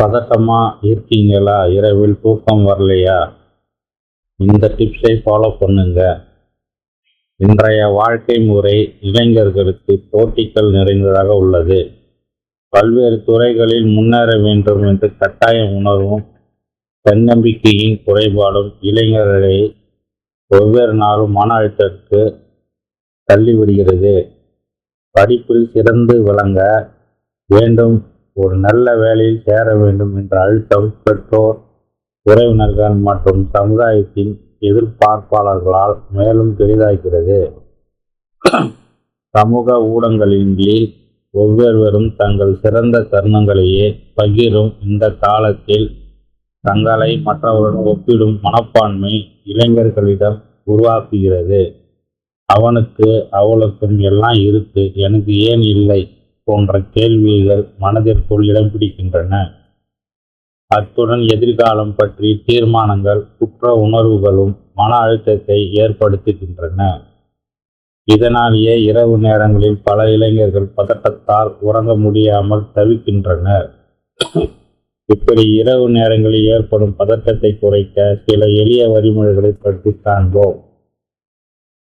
பதட்டமாக இருக்கீங்களா? இரவில் தூக்கம் வரலையா? இந்த டிப்ஸை ஃபாலோ பண்ணுங்க. இன்றைய வாழ்க்கை முறை இளைஞர்களுக்கு போட்டிகள் நிறைந்ததாக உள்ளது. பல்வேறு துறைகளில் முன்னேற வேண்டும் என்று கட்டாய உணர்வும் தன்னம்பிக்கையின் குறைபாடும் இளைஞர்களை ஒவ்வொரு நாளும் மன அழுத்தத்துக்கு தள்ளிவிடுகிறது. படிப்பில் சிறந்து விளங்க வேண்டும். ஒரு நல்ல வேலையில் சேர வேண்டும் என்ற அழுத்தம் பெற்றோர் உறவினர்கள் மற்றும் சமுதாயத்தின் எதிர்பார்ப்பாளர்களால் மேலும் பெரிதாகிறது. சமூக ஊடகங்களில் ஒவ்வொருவரும் தங்கள் சிறந்த தருணங்களையே பகிரும் இந்த காலத்தில் தங்களை மற்றவருடன் ஒப்பிடும் மனப்பான்மை இளைஞர்களிடம் உருவாக்குகிறது. அவனுக்கு அவளுக்கும் எல்லாம் இருக்கு. எனக்கு ஏன் இல்லை? போன்ற கேள்விகள் மனதிற்குள் இடம் பிடிக்கின்றன. அத்துடன் எதிர்காலம் பற்றி தீர்மானங்கள் குற்ற உணர்வுகளும் மன அழுத்தத்தை ஏற்படுத்துகின்றன. இதனாலேயே இரவு நேரங்களில் பல இளைஞர்கள் பதட்டத்தால் உறங்க முடியாமல் தவிக்கின்றனர். இப்படி இரவு நேரங்களில் ஏற்படும் பதட்டத்தை குறைக்க சில எளிய வழிமுறைகளை பற்றி காண்போம்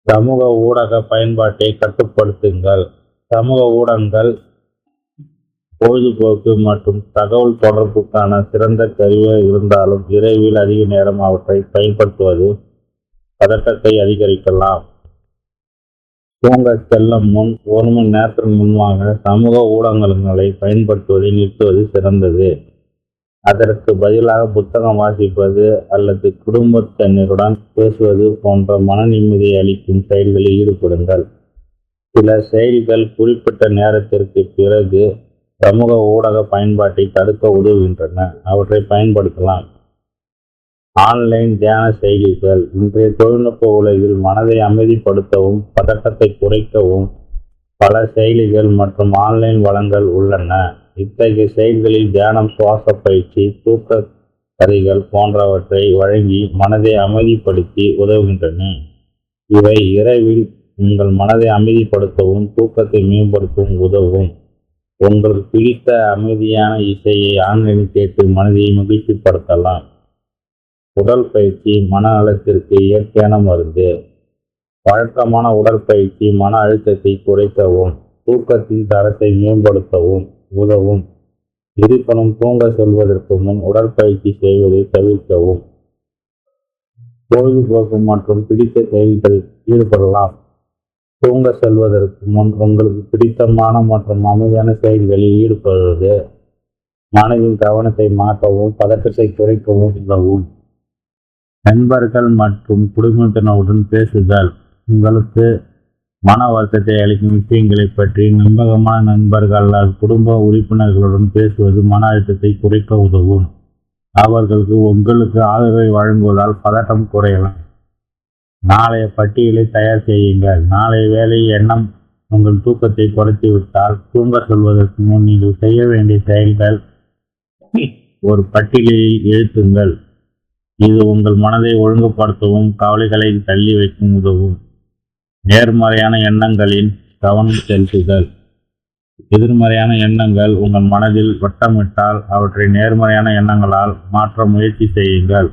சமூக ஊடக பயன்பாட்டை கட்டுப்படுத்துங்கள். சமூக ஊடகங்கள் பொழுதுபோக்கு மற்றும் தகவல் தொடர்புக்கான சிறந்த கருவியாக இருந்தாலும் விரைவில் அதிக நேரம் அவற்றை பயன்படுத்துவது பதட்டத்தை அதிகரிக்கலாம். தூங்க செல்லும் முன் ஒரு மணி நேரத்திற்கு முன்பாக சமூக ஊடகங்களை பயன்படுத்துவதை நிறுத்துவது சிறந்தது. அதற்கு பதிலாக புத்தகம் வாசிப்பது அல்லது குடும்பத்தினருடன் பேசுவது போன்ற மன நிம்மதியை அளிக்கும் செயல்களில் ஈடுபடுங்கள். சில செயல்கள் குறிப்பிட்ட நேரத்திற்கு பிறகு சமூக ஊடக பயன்பாட்டை தடுக்க உதவுகின்றன. அவற்றை பயன்படுத்தலாம். ஆன்லைன் தியான செயலிகள் இன்றைய தொழில்நுட்ப உலகில் மனதை அமைதிப்படுத்தவும் பதட்டத்தை குறைக்கவும் பல செயலிகள் மற்றும் ஆன்லைன் வளங்கள் உள்ளன. இத்தகைய செயல்களில் தியானம் சுவாச பயிற்சி தூக்க கதைகள் போன்றவற்றை வழங்கி மனதை அமைதிப்படுத்தி உதவுகின்றன. இவை இரவில் உங்கள் மனதை அமைதிப்படுத்தவும் தூக்கத்தை மேம்படுத்தவும் உதவும். உங்களுக்கு பிடித்த அமைதியான இசையை ஆன்லைனில் கேட்டு மனதை மகிழ்ச்சிப்படுத்தலாம். உடல் பயிற்சி மன அழுத்தத்திற்கு இயற்கையான மருந்து. வழக்கமான உடற்பயிற்சி மன அழுத்தத்தை குறைக்கவும் தூக்கத்தின் தரத்தை மேம்படுத்தவும் உதவும். இருப்பினும் தூங்க செல்வதற்கு முன் உடற்பயிற்சி செய்வதை தவிர்க்கவும். பொழுதுபோக்கு மற்றும் பிடித்த செயல்களில் ஈடுபடலாம். தூங்க செல்வதற்கு முன் உங்களுக்கு பிடித்தமான மற்றும் அமைதியான செயல்களில் ஈடுபடுவது மனதின் கவனத்தை மாற்றவும் பதற்றத்தை குறைக்கவும் உதவும். நண்பர்கள் மற்றும் குடும்பத்தினருடன் பேசுதல் உங்களுக்கு மன வருத்தத்தை அளிக்கும் விஷயங்களை பற்றி நம்பகமான நண்பர்கள் அல்லது குடும்ப உறுப்பினர்களுடன் பேசுவது மன அழுத்தத்தை குறைக்க உதவும். அவர்களுக்கு உங்களுக்கு ஆதரவை வழங்குவதால் பதட்டம் குறையலாம். நாளைய பட்டியலை தயார் செய்யுங்கள். நாளைய வேலை எண்ணம் உங்கள் தூக்கத்தை குறைத்து விட்டால் தூங்க சொல்வதற்கு முன் நீங்கள் செய்ய வேண்டிய செயல்கள் ஒரு பட்டியலில் எழுத்துங்கள். இது உங்கள் மனதை ஒழுங்குபடுத்தவும் கவலைகளை தள்ளி வைக்கும் உதவும். நேர்மறையான எண்ணங்களின் கவனம் செலுத்துதல் எதிர்மறையான எண்ணங்கள் உங்கள் மனதில் வட்டமிட்டால் அவற்றை நேர்மறையான எண்ணங்களால் மாற்ற முயற்சி செய்யுங்கள்.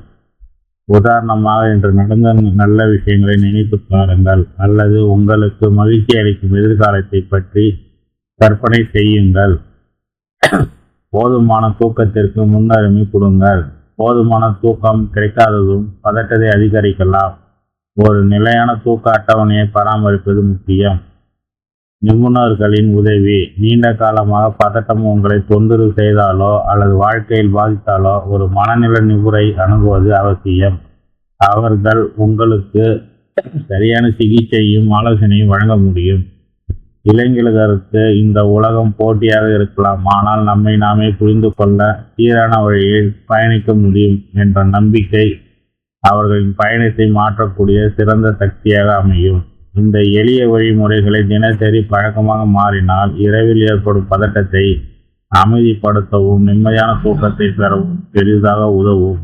உதாரணமாக இன்று நடந்த நல்ல விஷயங்களை நினைத்து பாருங்கள். அல்லது உங்களுக்கு மகிழ்ச்சி அளிக்கும் எதிர்காலத்தை பற்றி கற்பனை செய்யுங்கள். போதுமான தூக்கத்திற்கு முன்னுரிமை கொடுங்கள். போதுமான தூக்கம் கிடைக்காததும் பதட்டத்தை அதிகரிக்கலாம். ஒரு நிலையான தூக்க அட்டவணையை பராமரிப்பது முக்கியம். நிபுணர்களின் உதவி நீண்ட காலமாக பதட்டம் உங்களை தொந்தரவு செய்தாலோ அல்லது வாழ்க்கையில் பாதித்தாலோ ஒரு மனநில நிபுரை அணுகுவது அவசியம். அவர்கள் உங்களுக்கு சரியான சிகிச்சையும் ஆலோசனையும் வழங்க முடியும். இளைஞர்களுக்கு இந்த உலகம் போட்டியாக இருக்கலாம். ஆனால் நம்மை நாமே புரிந்து கொள்ள சீரான வழியில் பயணிக்க முடியும் என்ற நம்பிக்கை அவர்களின் பயணத்தை மாற்றக்கூடிய சிறந்த சக்தியாக அமையும். இந்த எளிய வழிமுறைகளை தினசரி பழக்கமாக மாறினால் இரவில் ஏற்படும் பதட்டத்தை அமைதிப்படுத்தவும் நிம்மதியான தூக்கத்தை பெறவும் பெரிதாக உதவும்.